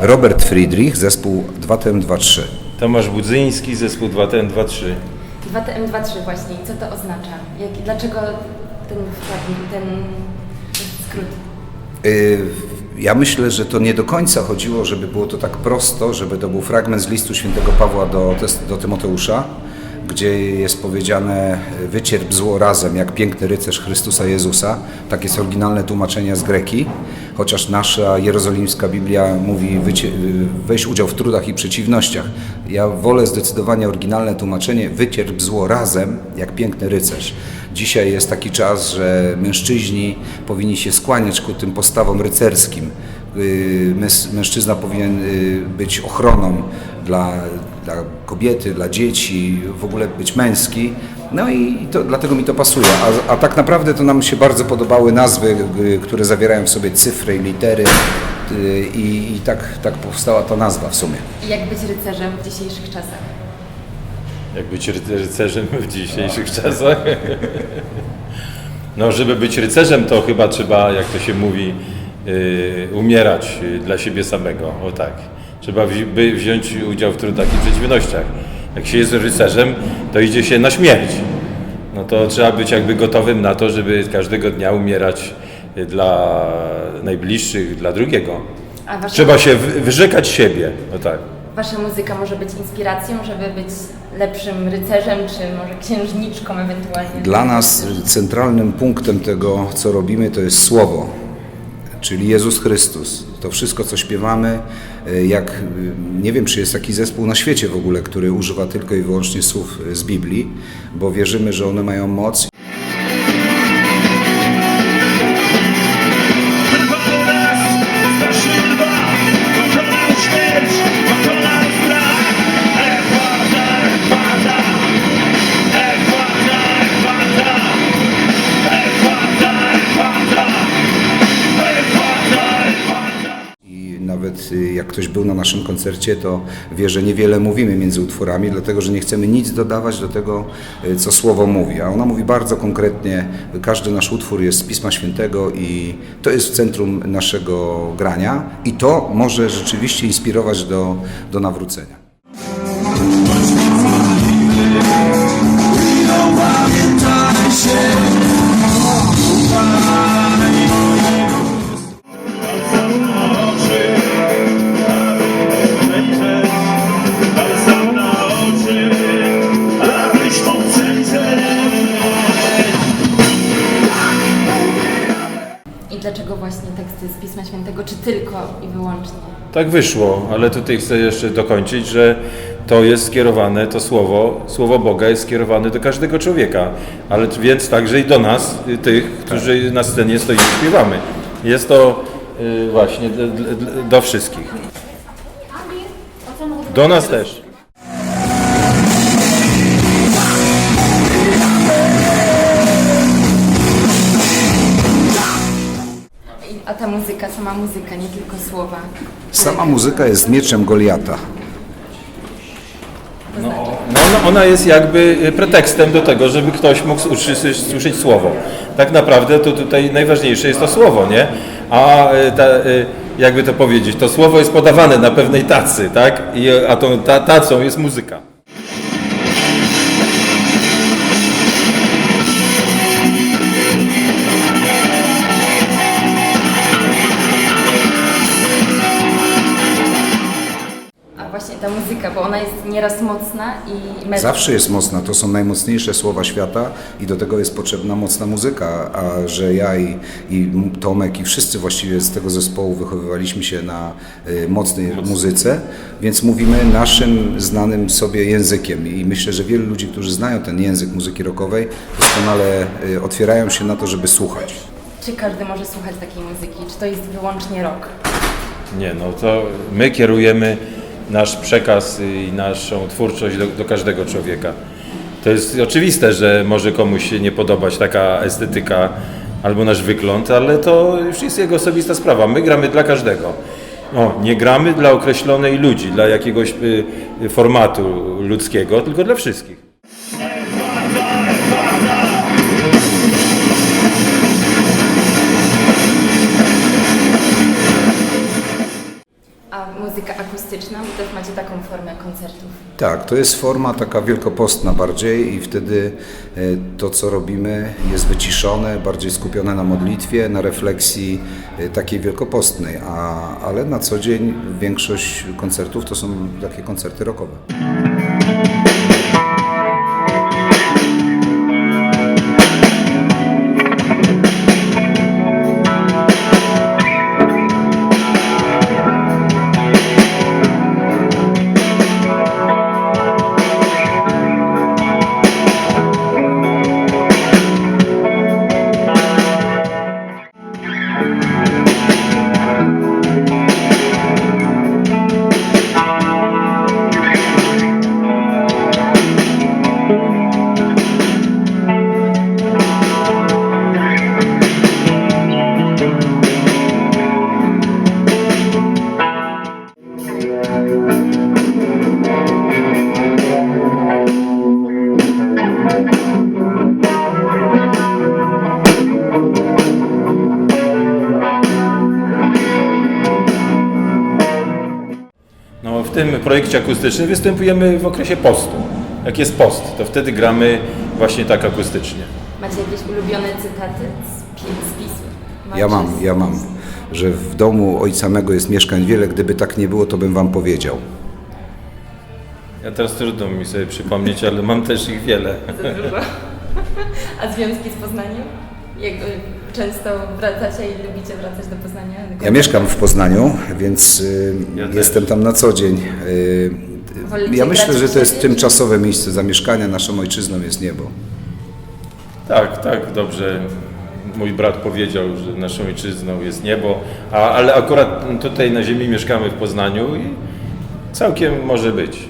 Robert Friedrich, zespół 2TM23. Tomasz Budzyński, zespół 2TN23. 2TM23 właśnie. I co to oznacza? Jak, dlaczego ten ten skrót? Y, Ja myślę, że to nie do końca chodziło, żeby było to tak prosto, żeby to był fragment z listu świętego Pawła do, do Tymoteusza, gdzie jest powiedziane wycierp zło razem, jak piękny rycerz Chrystusa Jezusa. Tak jest oryginalne tłumaczenie z greki, chociaż nasza jerozolimska Biblia mówi y, weź udział w trudach i przeciwnościach. Ja wolę zdecydowanie oryginalne tłumaczenie wycierp zło razem, jak piękny rycerz. Dzisiaj jest taki czas, że mężczyźni powinni się skłaniać ku tym postawom rycerskim. Męs- Mężczyzna powinien yy, być ochroną dla, dla kobiety, dla dzieci, w ogóle być męski. No i to, dlatego mi to pasuje. A, a tak naprawdę to nam się bardzo podobały nazwy, yy, które zawierają w sobie cyfry i litery. Yy, I, i tak, tak powstała ta nazwa w sumie. Jak być rycerzem w dzisiejszych czasach? Jak być ryc- rycerzem w dzisiejszych czasach? No, żeby być rycerzem, to chyba trzeba, jak to się mówi, yy, umierać dla siebie samego. O tak. Trzeba wzi- by wziąć udział w trudach i przeciwnościach. Jak się jest rycerzem, to idzie się na śmierć. No to trzeba być jakby gotowym na to, żeby każdego dnia umierać yy, dla najbliższych, dla drugiego. A wasza, Trzeba się wy- wyrzekać siebie. O tak. wasza muzyka może być inspiracją, żeby być lepszym rycerzem, czy może księżniczką ewentualnie? Dla nas centralnym punktem tego, co robimy, to jest Słowo, czyli Jezus Chrystus. To wszystko, co śpiewamy, y, jak y, nie wiem, czy jest taki zespół na świecie w ogóle, który używa tylko i wyłącznie słów z Biblii, bo wierzymy, że one mają moc jak ktoś był na naszym koncercie, to wie, że niewiele mówimy między utworami, dlatego że nie chcemy nic dodawać do tego, y, co Słowo mówi. A ona mówi bardzo konkretnie, każdy nasz utwór jest z Pisma Świętego i to jest w centrum naszego grania i to może rzeczywiście inspirować do, do nawrócenia. Palcem tylko i wyłącznie? Tak wyszło, ale tutaj chcę jeszcze dokończyć, że to jest skierowane, to słowo, słowo Boga jest skierowane do każdego człowieka, ale więc także i do nas, y, tych, którzy na scenie stoimy i śpiewamy. Jest to y, właśnie d- d- d- do wszystkich. Do nas też. Muzyka, sama muzyka, nie tylko słowa. Sama muzyka jest mieczem Goliata. Znaczy, No ona, ona jest jakby y, pretekstem do tego, żeby ktoś mógł usłyszeć, słyszeć słowo. Tak naprawdę to tutaj najważniejsze jest to słowo, nie? A y, ta, y, jakby to powiedzieć, to słowo jest podawane na pewnej tacy, tak? I, a tą ta, tacą jest muzyka. Muzyka, bo ona jest nieraz mocna i mega. Zawsze jest mocna, to są najmocniejsze słowa świata i do tego jest potrzebna mocna muzyka, a że ja i, i Tomek i wszyscy właściwie z tego zespołu wychowywaliśmy się na y, mocnej muzyce, więc mówimy naszym znanym sobie językiem i myślę, że wielu ludzi, którzy znają ten język muzyki rockowej doskonale y, otwierają się na to, żeby słuchać. Czy każdy może słuchać takiej muzyki? Czy to jest wyłącznie rock? Nie, no to my kierujemy nasz przekaz i naszą twórczość do, do każdego człowieka. To jest oczywiste, że może komuś się nie podobać taka estetyka albo nasz wygląd, ale to już jest jego osobista sprawa. My gramy dla każdego. No, nie gramy dla określonej ludzi, dla jakiegoś y, y, formatu ludzkiego, tylko dla wszystkich. Też macie taką formę koncertów. Tak, to jest forma taka wielkopostna bardziej i wtedy e, to, co robimy, jest wyciszone, bardziej skupione na modlitwie, na refleksji e, takiej wielkopostnej, a, ale na co dzień większość koncertów to są takie koncerty rockowe. No, w tym projekcie akustycznym występujemy w okresie postu. Jak jest post, to wtedy gramy właśnie tak akustycznie. Macie jakieś ulubione cytaty z, pi- z pisu? Ja mam, z- ja mam, że w domu ojca mego jest mieszkań wiele, gdyby tak nie było, to bym wam powiedział. Ja teraz trudno mi sobie przypomnieć, ale mam też ich wiele. Za dużo. A związki z Poznaniem? Jak y, często wracacie i lubicie wracać do Poznania? Ja mieszkam w Poznaniu, więc y, Ja też. jestem tam na co dzień. Y, Wolicie ja myślę, że to jest tymczasowe miejsce zamieszkania. Naszą ojczyzną jest niebo. Tak, tak, dobrze. Mój brat powiedział, że naszą ojczyzną jest niebo, a, ale akurat tutaj na ziemi mieszkamy w Poznaniu i całkiem może być.